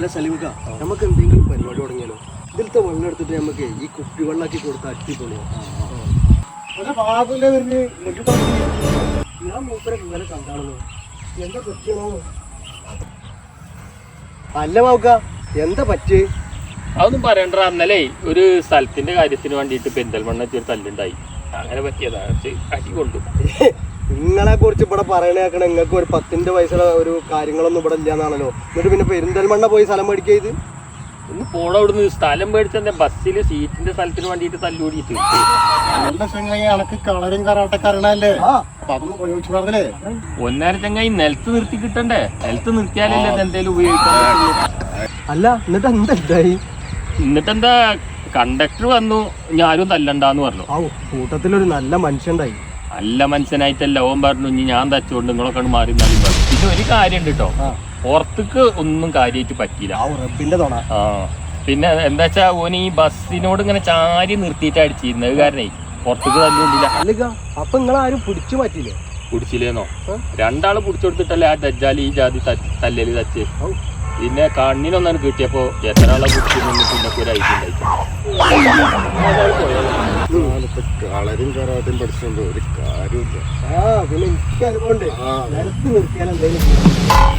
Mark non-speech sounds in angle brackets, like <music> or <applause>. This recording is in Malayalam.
അല്ല സലീമിക്ക നമുക്ക് എന്തെങ്കിലും പരിപാടി തുടങ്ങിയാലോ? ഇതിലത്തെ വെള്ളം എടുത്തിട്ട് നമുക്ക് ഈ കുപ്പി വെള്ളാക്കി കൊടുത്താൽ അടിപൊളിയോ. ഞാൻ മൂപ്പരെ കണ്ടാണല്ലോ എന്താ അല്ല മാവുക്ക എന്താ പറ്റി? അതൊന്നും പറയണ്ട അന്നലേ ഒരു സ്ഥലത്തിന്റെ കാര്യത്തിന് വേണ്ടിയിട്ട് പെരിന്തൽമണ്ണ ഒരു തല്ലുണ്ടായി. അങ്ങനെ പറ്റിയതാ അടി കൊണ്ടു. <laughs> നിങ്ങളെ കുറിച്ച് ഇവിടെ പറയണേക്കണ നിങ്ങൾക്ക് ഒരു പത്തിന്റെ പൈസ ഒരു കാര്യങ്ങളൊന്നും ഇവിടെ ഇല്ലാന്നാണല്ലോ. എന്നിട്ട് പിന്നെ പെരിന്തൽമണ്ണ പോയി സ്ഥലം മേടിക്കുക ഇത്? ഒന്ന് പോണ അവിടുന്ന്. സ്ഥലം മേടിച്ചെന്നെ ബസ്സിൽ സീറ്റിന്റെ സ്ഥലത്തിന് വേണ്ടിയിട്ട് തല്ലുകൂടിയിട്ട് നല്ല കറാട്ടക്കാരനല്ലേ ഒന്നര ചങ്ങായി നിലത്ത് നിർത്തി കിട്ടണ്ടേ? നിലത്ത് നിർത്തിയാലല്ലേ എന്തെങ്കിലും ഉപയോഗിക്കാൻ. അല്ല എന്നിട്ട് എന്താ ഉണ്ടായി എന്നിട്ടെന്താ കണ്ടക്ടർ വന്നു. ഞാനും തല്ലണ്ടാന്ന് പറഞ്ഞു. ആ കൂട്ടത്തിലൊരു നല്ല മനുഷ്യണ്ടായി നല്ല മനുഷ്യനായിട്ടല്ല ഓൻ പറഞ്ഞു ഇനി ഞാൻ തച്ചുകൊണ്ട് നിങ്ങളൊക്കെ കണ്ട് മാറി എന്നാലും പറഞ്ഞു പിന്നെ ഒരു കാര്യം ഉണ്ട് കേട്ടോ പുറത്തേക്ക് ഒന്നും കാര്യമായിട്ട് പറ്റിയില്ല. ആ റബ്ബിന്റെ തൊണ. ആ. പിന്നെ എന്താ വെച്ചാ ഓൻ ഈ ബസ്സിനോട് ഇങ്ങനെ ചാരി നിർത്തിയിട്ട് അടിച്ചിരുന്നത് കാരണേ പുറത്തേക്ക് തല്ലുകൊണ്ടില്ല. അപ്പൊ നിങ്ങൾ ആരും പിടിച്ചു പറ്റില്ലേ പിടിച്ചില്ലേന്നോ. രണ്ടാൾ പിടിച്ചെടുത്തിട്ടല്ലേ ആ ദജ്ജാൽ ഈ ജാതി തല്ലല് തച്ച്. പിന്നെ കണ്ണിനൊന്നാണ് കിട്ടിയപ്പോ എത്ര ആളെ പിടിച്ചിരുന്നു പിന്നെ ഒരു ഐഡിയ കളരും കരാട്ടും പഠിച്ചുകൊണ്ട് ഒരു കാര്യമില്ല ആ പിന്നെ എനിക്ക് അനുഭവം ഉണ്ട് നിലത്ത് നിർത്തിയാൽ എന്തെങ്കിലും